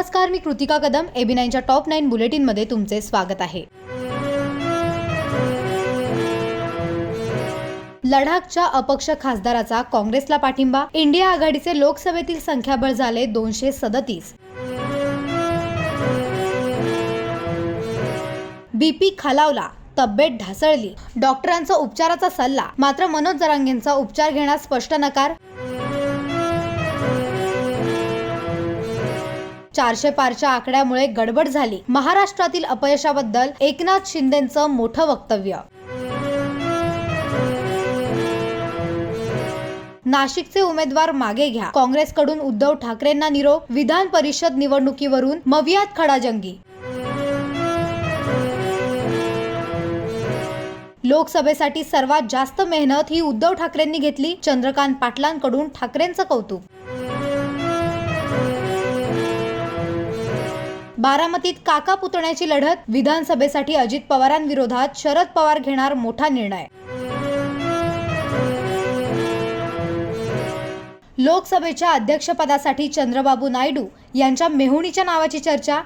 नमस्कार मी कृतिका कदम एबी नाईनच्या टॉप नाईन बुलेटिनमध्ये तुमचे स्वागत आहे. लडाखच्या अपक्ष खासदाराचा काँग्रेसला पाठिंबा इंडिया आघाडीचे लोकसभेतील संख्याबळ झाले दोनशे सदतीस. बीपी खालावला तब्येत ढासळली. डॉक्टरांचा उपचाराचा सल्ला मात्र मनोज जरांगेंचा उपचार घेण्यास स्पष्ट नकार चारशे पारच्या आकड्यामुळे गडबड झाली. महाराष्ट्रातील अपयशाबद्दल एकनाथ शिंदेचं मोठं वक्तव्य. नाशिकचे उमेदवार मागे घ्या. काँग्रेसकडून उद्धव ठाकरेंना निरोप विधान परिषद निवडणुकीवरून मवियात खडाजंगी. लोकसभेसाठी सर्वात जास्त मेहनत ही उद्धव ठाकरेंनी घेतली. चंद्रकांत पाटलांकडून ठाकरेंचं कौतुक. बारामतीत काका पुतण्याची लढत विधानसभेसाठी अजित पवारांविरोधात शरद पवार घेणार मोठा निर्णय. लोकसभेच्या अध्यक्षपदासाठी चंद्रबाबू नायडू यांच्या मेहुणीच्या नावाची चर्चा.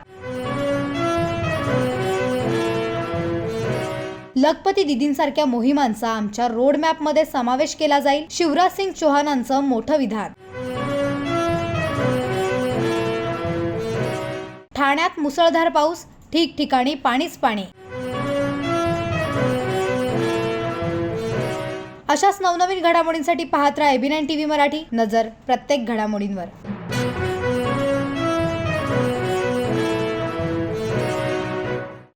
लखपती दिदींसारख्या मोहिमांचा आमच्या रोडमॅपमध्ये समावेश केला जाईल. शिवराज सिंग चौहानांचं मोठं विधान. ठाण्यात मुसळधार पाऊस ठिकठिकाणी पाणीच पाणी. अशाच नवनवीन घडामोडींसाठी पाहत राहा एबी नाईन टीव्ही मराठी. नजर प्रत्येक घडामोडींवर.